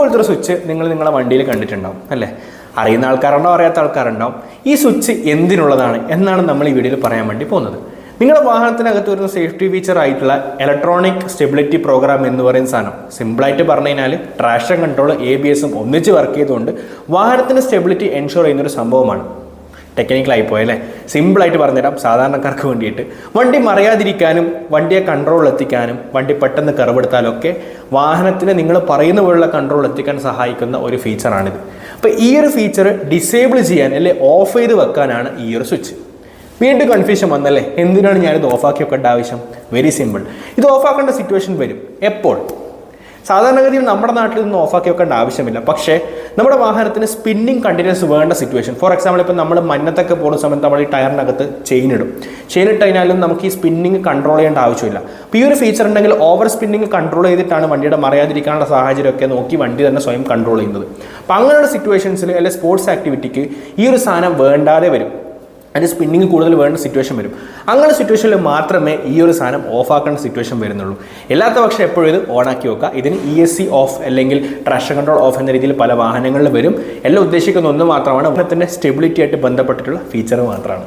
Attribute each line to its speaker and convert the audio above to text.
Speaker 1: ഇതുപോലത്തെ ഒരു സ്വിച്ച് നിങ്ങൾ നിങ്ങളുടെ വണ്ടിയിൽ കണ്ടിട്ടുണ്ടാവും അല്ലേ? അറിയുന്ന ആൾക്കാരുണ്ടാവും അറിയാത്ത ആൾക്കാരുണ്ടാവും. ഈ സ്വിച്ച് എന്തിനുള്ളതാണ് എന്നാണ് നമ്മൾ ഈ വീഡിയോയിൽ പറയാൻ വേണ്ടി പോകുന്നത്. നിങ്ങളുടെ വാഹനത്തിനകത്ത് വരുന്ന സേഫ്റ്റി ഫീച്ചർ ആയിട്ടുള്ള ഇലക്ട്രോണിക് സ്റ്റെബിലിറ്റി പ്രോഗ്രാം എന്ന് പറയുന്ന സാധനം. സിമ്പിളായിട്ട് പറഞ്ഞു കഴിഞ്ഞാൽ ട്രാക്ഷൻ കൺട്രോൾ എ ബി എസും ഒന്നിച്ച് വർക്ക് ചെയ്തുകൊണ്ട് വാഹനത്തിന്റെ സ്റ്റെബിലിറ്റി എൻഷുർ ചെയ്യുന്നൊരു സംഭവമാണ്. ടെക്നിക്കലായി പോയല്ലേ സിമ്പിളായിട്ട് പറഞ്ഞുതരാം. സാധാരണക്കാർക്ക് വേണ്ടിയിട്ട്. വണ്ടി മറിയാതിരിക്കാനും വണ്ടിയെ കൺട്രോൾ എത്തിക്കാനും വണ്ടി പെട്ടെന്ന് കറവെടുത്താലൊക്കെ വാഹനത്തിന് നിങ്ങൾ പറയുന്ന പോലുള്ള കൺട്രോൾ എത്തിക്കാൻ സഹായിക്കുന്ന ഒരു ഫീച്ചറാണിത് അപ്പോൾ ഈ ഒരു ഫീച്ചർ ഡിസേബിൾ ചെയ്യാൻ അല്ലെ ഓഫ് ചെയ്ത് വെക്കാനാണ് ഈ ഒരു സ്വിച്ച് വീണ്ടും കൺഫ്യൂഷൻ വന്നല്ലേ? എന്തിനാണ് ഞാനിത് ഓഫാക്കി വെക്കേണ്ട ആവശ്യം? വെരി സിമ്പിൾ ഇത് ഓഫാക്കേണ്ട സിറ്റുവേഷൻ വരും. എപ്പോൾ? സാധാരണഗതിയിൽ നമ്മുടെ നാട്ടിൽ നിന്ന് ഓഫാക്കി വെക്കേണ്ട ആവശ്യമില്ല. പക്ഷേ നമ്മുടെ വാഹനത്തിന് സ്പിന്നിങ് കണ്ടിന്യൂസ് വേണ്ട സിറ്റുവേഷൻ ഫോർ എക്സാമ്പിൾ ഇപ്പം നമ്മൾ മഞ്ഞത്തൊക്കെ പോകുന്ന സമയത്ത് നമ്മൾ ഈ ടയറിനകത്ത് ചെയിൻ ഇടും. ചെയിൻ ഇട്ട് കഴിഞ്ഞാലും നമുക്ക് ഈ സ്പിന്നിങ് കൺട്രോൾ ചെയ്യേണ്ട ആവശ്യമില്ല. അപ്പോൾ ഈ ഒരു ഫീച്ചർ ഉണ്ടെങ്കിൽ ഓവർ സ്പിന്നിങ് കൺട്രോൾ ചെയ്തിട്ടാണ് വണ്ടിയുടെ മറിയാതിരിക്കാനുള്ള സാഹചര്യമൊക്കെ നോക്കി വണ്ടി തന്നെ സ്വയം കൺട്രോൾ ചെയ്യുന്നത്. അപ്പോൾ അങ്ങനെയുള്ള സിറ്റുവേഷൻസിൽ അല്ലെങ്കിൽ സ്പോർട്സ് ആക്ടിവിറ്റിക്ക് ഈ ഒരു സാധനം വേണ്ടാതെ വരും. അതിന് സ്പിന്നിങ് കൂടുതൽ വേണ്ട സിറ്റുവേഷൻ വരും. അങ്ങനെ സിറ്റുവേഷനിൽ മാത്രമേ ഈ ഒരു സാധനം ഓഫ് ആക്കേണ്ട സിറ്റുവേഷൻ വരുന്നുള്ളൂ. ഇല്ലാത്ത പക്ഷേ എപ്പോഴും ഇത് ഓണാക്കി വെക്കുക. ഇതിന് ഇ എസ് സി ഓഫ് അല്ലെങ്കിൽ ട്രാഷൻ കൺട്രോൾ ഓഫ് എന്ന രീതിയിൽ പല വാഹനങ്ങളിൽ വരും. എല്ലാം ഉദ്ദേശിക്കുന്ന ഒന്ന് മാത്രമാണ്. വാഹനത്തിന്റെ സ്റ്റെബിലിറ്റി ആയിട്ട് ബന്ധപ്പെട്ടിട്ടുള്ള ഫീച്ചർ മാത്രമാണ്.